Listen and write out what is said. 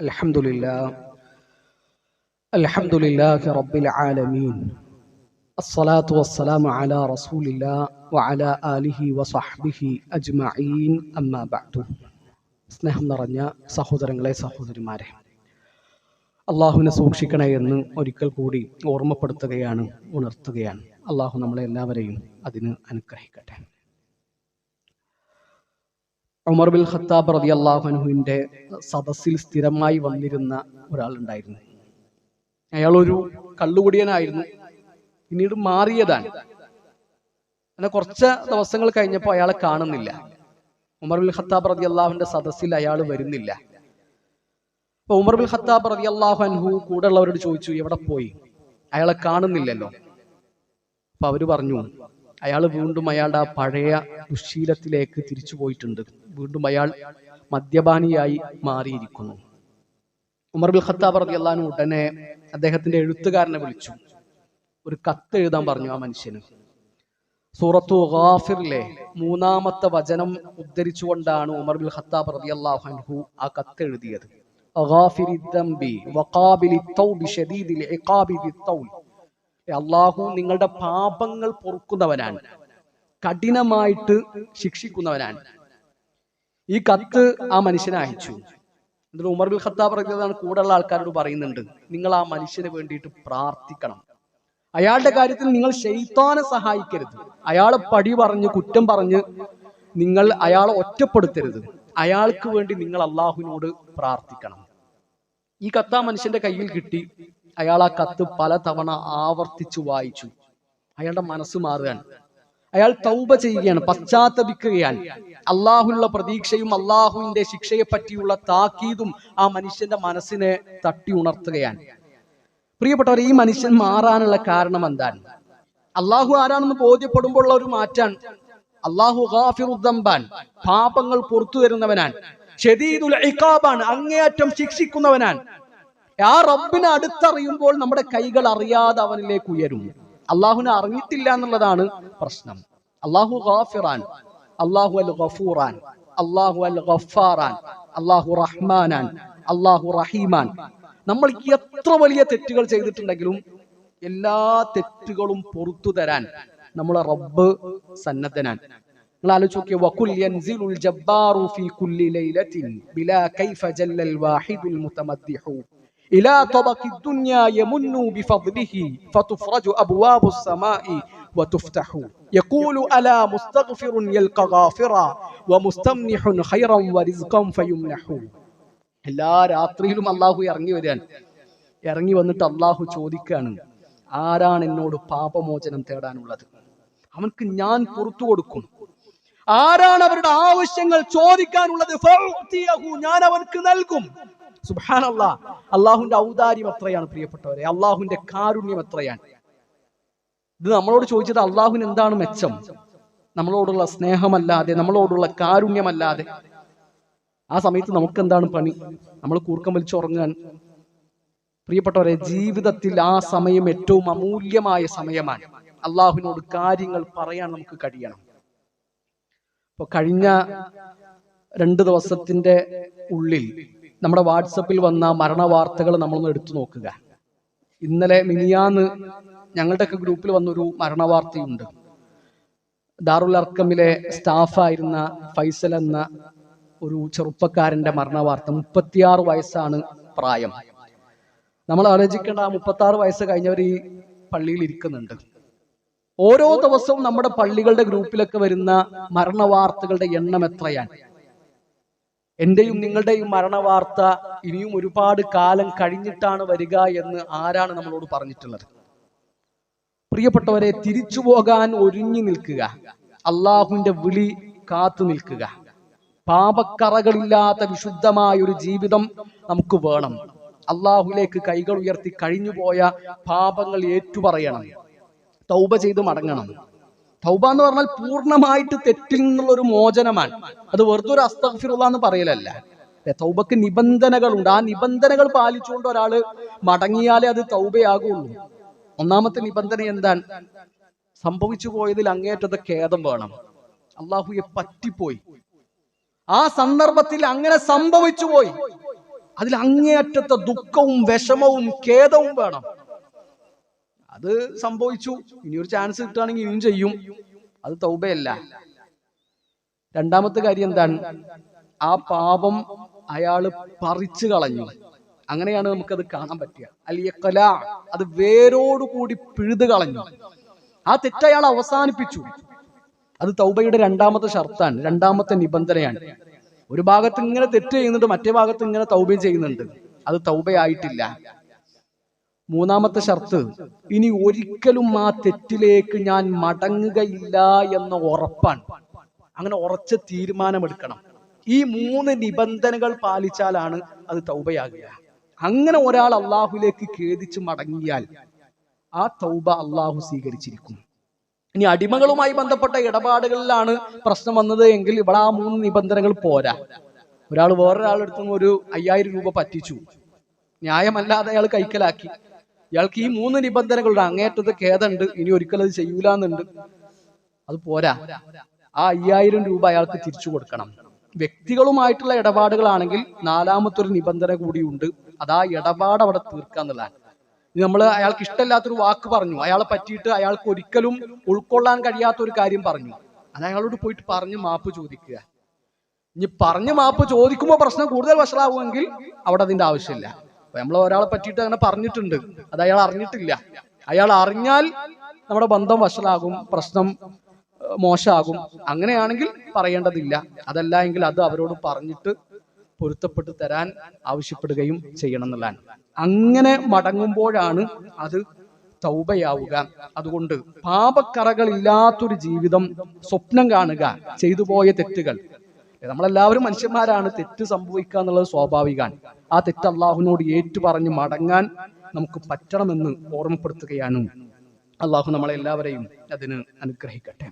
الحمد لله الحمد لله رب العالمين الصلاة والسلام على رسول الله وعلى آله وصحبه أجمعين أما بعد സ്നേഹം നിറഞ്ഞ സഹോദരങ്ങളെ സഹോദരിമാരെ അള്ളാഹുവിനെ സൂക്ഷിക്കണേ എന്ന് ഒരിക്കൽ കൂടി ഓർമ്മപ്പെടുത്തുകയാണ് ഉണർത്തുകയാണ് അള്ളാഹു നമ്മളെ എല്ലാവരെയും അതിന് അനുഗ്രഹിക്കട്ടെ ഉമർ ബിൻ ഖത്താബ് റതി അള്ളാഹുനുവിന്റെ സദസ്സിൽ സ്ഥിരമായി വന്നിരുന്ന ഒരാളുണ്ടായിരുന്നു. അയാളൊരു കള്ളുകുടിയനായിരുന്നു. പിന്നീട് മാറിയതാണ്. അങ്ങനെ കുറച്ച് ദിവസങ്ങൾ കഴിഞ്ഞപ്പോൾ അയാളെ കാണുന്നില്ല. ഉമർ ബിൻ ഖത്താബ് റതി അള്ളാഹുവിന്റെ സദസ്സിൽ അയാൾ വരുന്നില്ല. അപ്പൊ ഉമർ ബിൻ ഖത്താബ് റതി അള്ളാഹു അൻഹു കൂടെ ഉള്ളവരോട് ചോദിച്ചു എവിടെ പോയി? അയാളെ കാണുന്നില്ലല്ലോ. അപ്പൊ അവർ പറഞ്ഞു അയാൾ വീണ്ടും അയാളുടെ ആ പഴയ ദുശീലത്തിലേക്ക് തിരിച്ചു പോയിട്ടുണ്ട്. വീണ്ടും അയാൾ മദ്യപാനിയായി മാറിയിരിക്കുന്നു. ഉമർ ബിൻ ഖത്താബ് റതി അള്ളഹാനു ഉടനെ അദ്ദേഹത്തിന്റെ എഴുത്തുകാരനെ വിളിച്ചു. ഒരു കത്ത് എഴുതാൻ പറഞ്ഞു ആ മനുഷ്യന്. സൂറത്തു ഗാഫിറിലെ മൂന്നാമത്തെ വചനം ഉദ്ധരിച്ചുകൊണ്ടാണ് ഉമർ ബിൻ ഖത്താബ് റതി അള്ളാഹു ആ കത്ത് എഴുതിയത്. അള്ളാഹു നിങ്ങളുടെ പാപങ്ങൾ പൊറുക്കുന്നവനാണ്. കഠിനമായിട്ട് ശിക്ഷിക്കുന്നവനാണ്. ഈ കത്ത് ആ മനുഷ്യനെ അയച്ചു. എന്നിട്ട് ഉമർ ബിൻ ഖത്താബ് പറഞ്ഞതാണ് കൂടെയുള്ള ആൾക്കാരോട് പറയുന്നുണ്ട് നിങ്ങൾ ആ മനുഷ്യന് വേണ്ടിയിട്ട് പ്രാർത്ഥിക്കണം. അയാളുടെ കാര്യത്തിൽ നിങ്ങൾ ഷെയ്ത്താനെ സഹായിക്കരുത്. അയാളെ പടി പറഞ്ഞ് കുറ്റം പറഞ്ഞ് നിങ്ങൾ അയാളെ ഒറ്റപ്പെടുത്തരുത്. അയാൾക്ക് വേണ്ടി നിങ്ങൾ അള്ളാഹുവിനോട് പ്രാർത്ഥിക്കണം. ഈ കത്ത് ആ മനുഷ്യന്റെ കയ്യിൽ കിട്ടി. അയാൾ ആ കത്ത് പലതവണ ആവർത്തിച്ചു വായിച്ചു. അയാളുടെ മനസ്സ് മാറുകയാണ്. അയാൾ തൗബ ചെയ്യുകയാണ് പശ്ചാത്തപിക്കുകയാണ്. അള്ളാഹുള്ള പ്രതീക്ഷയും അള്ളാഹുവിന്റെ ശിക്ഷയെ പറ്റിയുള്ള താക്കീതും ആ മനുഷ്യന്റെ മനസ്സിനെ തട്ടി ഉണർത്തുകയാണ്. പ്രിയപ്പെട്ടവർ ഈ മനുഷ്യൻ മാറാനുള്ള കാരണം എന്താണ്? അള്ളാഹു ആരാണെന്ന് ബോധ്യപ്പെടുമ്പോൾ ഒരു മാറ്റാണ് അള്ളാഹു ഗാഫിറുദ്ദംബാൻ പാപങ്ങൾ പുറത്തു തരുന്നവനാണ് ഷദീദുൽ ഇഖാബാണ് അങ്ങേയറ്റം ശിക്ഷിക്കുന്നവനാണ്. ആ റബ്ബിനെ അടുത്തറിയുമ്പോൾ നമ്മുടെ കൈകൾ അറിയാതെ അവനിലേക്ക് ഉയരും. അള്ളാഹുനെ അറിഞ്ഞിട്ടില്ല എന്നുള്ളതാണ് പ്രശ്നം. അള്ളാഹു ഗാഫിറാൻ അള്ളാഹു അൽ ഗഫൂറാൻ അള്ളാഹു അൽ ഗഫാറാൻ അള്ളാഹു റഹ്മാനാൻ അള്ളാഹു റഹീമാൻ. നമ്മൾ എത്ര വലിയ തെറ്റുകൾ ചെയ്തിട്ടുണ്ടെങ്കിലും എല്ലാ തെറ്റുകളും പുറത്തു തരാൻ നമ്മളെ റബ്ബ് സന്നദ്ധനാൻ നിങ്ങൾ ആലോചിച്ച് നോക്കിയ വകുൽ യൻസിലുൽ ജബ്ബാറു ഫീ കുല്ലി ലൈലത്തിൻ ബിലാ കൈഫ ജല്ലൽ വാഹിദുൽ മുതമദ്ദിഹു. إلى طبق الدنيا يمن بفضله فتفرج أبواب السماء وتفتح يقول ألا مستغفر يلقى غافرا ومستمنح خيرا ورزقا فيمنح എല്ലാ രാത്രിയിലും അള്ളാഹു ഇറങ്ങി വരികയാണ് ഇറങ്ങി വന്നിട്ട് അള്ളാഹു ചോദിക്കാണ് ആരാണ് എന്നോട് പാപമോചനം തേടാനുള്ളത് അവൻക്ക് ഞാൻ പുറത്തു കൊടുക്കും ആരാണ് അവരുടെ ആവശ്യങ്ങൾ ചോദിക്കാനുള്ളത് ഫഅ്തിയഹു, ഞാൻ അവൻക്ക് നൽകും സുബാനല്ലാ അള്ളാഹുന്റെ ഔദാര്യം എത്രയാണ് പ്രിയപ്പെട്ടവരെ. അള്ളാഹുന്റെ കാരുണ്യം എത്രയാണ്? ഇത് നമ്മളോട് ചോദിച്ചത് അള്ളാഹുവിന് എന്താണ് മെച്ചം? നമ്മളോടുള്ള സ്നേഹമല്ലാതെ നമ്മളോടുള്ള കാരുണ്യമല്ലാതെ. ആ സമയത്ത് നമുക്ക് എന്താണ് പണി? നമ്മൾ കൂർക്കം വലിച്ചുറങ്ങാൻ പ്രിയപ്പെട്ടവരെ ജീവിതത്തിൽ ആ സമയം ഏറ്റവും അമൂല്യമായ സമയമാണ്. അള്ളാഹുവിനോട് കാര്യങ്ങൾ പറയാൻ നമുക്ക് കഴിയണം. ഇപ്പൊ കഴിഞ്ഞ രണ്ട് ദിവസത്തിന്റെ ഉള്ളിൽ നമ്മുടെ വാട്സപ്പിൽ വന്ന മരണ വാർത്തകൾ നമ്മളൊന്ന് എടുത്തു നോക്കുക. ഇന്നലെ മിനിയാന്ന് ഞങ്ങളുടെയൊക്കെ ഗ്രൂപ്പിൽ വന്നൊരു മരണ വാർത്തയുണ്ട് ദാറുൽ അർക്കമിലെ സ്റ്റാഫായിരുന്ന ഫൈസൽ എന്ന ഒരു ചെറുപ്പക്കാരന്റെ മരണ വാർത്ത മുപ്പത്തിയാറ് വയസ്സാണ് പ്രായം. നമ്മൾ ആലോചിക്കേണ്ട ആ മുപ്പത്തി വയസ്സ് കഴിഞ്ഞവർ ഈ പള്ളിയിൽ ഇരിക്കുന്നുണ്ട്. ഓരോ ദിവസവും നമ്മുടെ പള്ളികളുടെ ഗ്രൂപ്പിലൊക്കെ വരുന്ന മരണ വാർത്തകളുടെ എണ്ണം എത്രയാണ്? എന്റെയും നിങ്ങളുടെയും മരണ വാർത്ത ഇനിയും ഒരുപാട് കാലം കഴിഞ്ഞിട്ടാണ് വരിക എന്ന് ആരാണ് നമ്മളോട് പറഞ്ഞിട്ടുള്ളത്? പ്രിയപ്പെട്ടവരെ തിരിച്ചു പോകാൻ ഒരുങ്ങി നിൽക്കുക. അള്ളാഹുവിന്റെ വിളി കാത്തു നിൽക്കുക. പാപക്കറകളില്ലാത്ത വിശുദ്ധമായ ഒരു ജീവിതം നമുക്ക് വേണം. അള്ളാഹുലേക്ക് കൈകൾ ഉയർത്തി കഴിഞ്ഞുപോയ പാപങ്ങൾ ഏറ്റുപറയണം. തൗബ ചെയ്ത് മടങ്ങണം. തൗബ എന്ന് പറഞ്ഞാൽ പൂർണമായിട്ട് തെറ്റിൽ നിന്നുള്ള ഒരു മോചനമാണ്. അത് വെറുതെ ഒരു അസ്തഫിറുള്ള എന്ന് പറയലല്ല. തൗബക്ക് നിബന്ധനകളുണ്ട്. ആ നിബന്ധനകൾ പാലിച്ചുകൊണ്ട് ഒരാൾ മടങ്ങിയാലേ അത് തൗബയാകുള്ളൂ. ഒന്നാമത്തെ നിബന്ധന എന്താണ്? സംഭവിച്ചു പോയതിൽ അങ്ങേറ്റത് ഖേദം വേണം. അള്ളാഹുയെ പറ്റിപ്പോയി. ആ സന്ദർഭത്തിൽ അങ്ങനെ സംഭവിച്ചു പോയി. അതിൽ അങ്ങേയറ്റത്തെ ദുഃഖവും വിഷമവും ഖേദവും വേണം. അത് സംഭവിച്ചു. ഇനി ഒരു ചാൻസ് കിട്ടുകയാണെങ്കിൽ ഇനിയും ചെയ്യും. അത് തൗബയല്ല. രണ്ടാമത്തെ കാര്യം എന്താണ്? ആ പാപം അയാൾ പറിച്ചു കളഞ്ഞു. അങ്ങനെയാണ് നമുക്കത് കാണാൻ പറ്റുക. അലിയക്കല അത് വേരോടുകൂടി പിഴുതു കളഞ്ഞു. ആ തെറ്റ് അയാൾ അവസാനിപ്പിച്ചു. അത് തൗബയുടെ രണ്ടാമത്തെ ഷർത്താണ് രണ്ടാമത്തെ നിബന്ധനയാണ്. ഒരു ഭാഗത്ത് ഇങ്ങനെ തെറ്റ് ചെയ്യുന്നുണ്ട് മറ്റേ ഭാഗത്ത് ഇങ്ങനെ തൗബയും ചെയ്യുന്നുണ്ട്. അത് തൗബയായിട്ടില്ല. മൂന്നാമത്തെ ഷർത്ത് ഇനി ഒരിക്കലും ആ തെറ്റിലേക്ക് ഞാൻ മടങ്ങുകയില്ല എന്ന ഉറപ്പാണ്. അങ്ങനെ ഉറച്ച തീരുമാനമെടുക്കണം. ഈ മൂന്ന് നിബന്ധനകൾ പാലിച്ചാലാണ് അത് തൗബയാകുക. അങ്ങനെ ഒരാൾ അള്ളാഹുലേക്ക് ഖേദിച്ച് മടങ്ങിയാൽ ആ തൗബ അള്ളാഹു സ്വീകരിച്ചിരിക്കും. ഇനി അടിമകളുമായി ബന്ധപ്പെട്ട ഇടപാടുകളിലാണ് പ്രശ്നം വന്നത് എങ്കിൽ ഇവിടെ ആ മൂന്ന് നിബന്ധനകൾ പോരാ. ഒരാൾ വേറൊരാളെടുത്തുനിന്ന് ഒരു അയ്യായിരം രൂപ പറ്റിച്ചു. ന്യായമല്ലാതെ അയാൾ കൈക്കലാക്കി. ഇയാൾക്ക് ഈ മൂന്ന് നിബന്ധനകളുടെ അങ്ങേറ്റത് ഖേദമുണ്ട്. ഇനി ഒരിക്കലും അത് ചെയ്യൂലെന്നുണ്ട്. അത് പോരാ. ആ അയ്യായിരം രൂപ അയാൾക്ക് തിരിച്ചു കൊടുക്കണം. വ്യക്തികളുമായിട്ടുള്ള ഇടപാടുകളാണെങ്കിൽ നാലാമത്തെ ഒരു നിബന്ധന കൂടിയുണ്ട്. അത് ആ ഇടപാട് അവിടെ തീർക്കുക എന്നുള്ളതാണ്. നമ്മൾ അയാൾക്ക് ഇഷ്ടമില്ലാത്തൊരു വാക്ക് പറഞ്ഞു. അയാളെ പറ്റിയിട്ട് അയാൾക്ക് ഒരിക്കലും ഉൾക്കൊള്ളാൻ കഴിയാത്ത ഒരു കാര്യം പറഞ്ഞു. അത് അയാളോട് പോയിട്ട് പറഞ്ഞ് മാപ്പ് ചോദിക്കുക. ഇനി പറഞ്ഞ് മാപ്പ് ചോദിക്കുമ്പോൾ പ്രശ്നം കൂടുതൽ വഷളാവുമെങ്കിൽ അവിടെ അതിന്റെ ആവശ്യമില്ല. നമ്മൾ ഒരാളെ പറ്റിയിട്ട് അങ്ങനെ പറഞ്ഞിട്ടുണ്ട്. അത് അയാൾ അറിഞ്ഞിട്ടില്ല. അയാൾ അറിഞ്ഞാൽ നമ്മുടെ ബന്ധം വഷളാകും പ്രശ്നം മോശമാകും. അങ്ങനെയാണെങ്കിൽ പറയേണ്ടതില്ല. അതല്ല എങ്കിൽ അത് അവരോട് പറഞ്ഞിട്ട് പൊരുത്തപ്പെട്ട് തരാൻ ആവശ്യപ്പെടുകയും ചെയ്യണം എന്നുള്ളതാണ്. അങ്ങനെ മടങ്ങുമ്പോഴാണ് അത് തൗബയാവുക. അതുകൊണ്ട് പാപക്കറകളില്ലാത്തൊരു ജീവിതം സ്വപ്നം കാണുക ചെയ്തു പോയ തെറ്റുകൾ. നമ്മളെല്ലാവരും മനുഷ്യന്മാരാണ്. തെറ്റ് സംഭവിക്കുക എന്നുള്ളത് സ്വാഭാവികമാണ്. ആ തെറ്റ് അള്ളാഹുവിനോട് ഏറ്റു പറഞ്ഞ് മടങ്ങാൻ നമുക്ക് പറ്റണമെന്ന് ഓർമ്മപ്പെടുത്തുകയാണ്. അള്ളാഹു നമ്മളെല്ലാവരെയും അതിന് അനുഗ്രഹിക്കട്ടെ.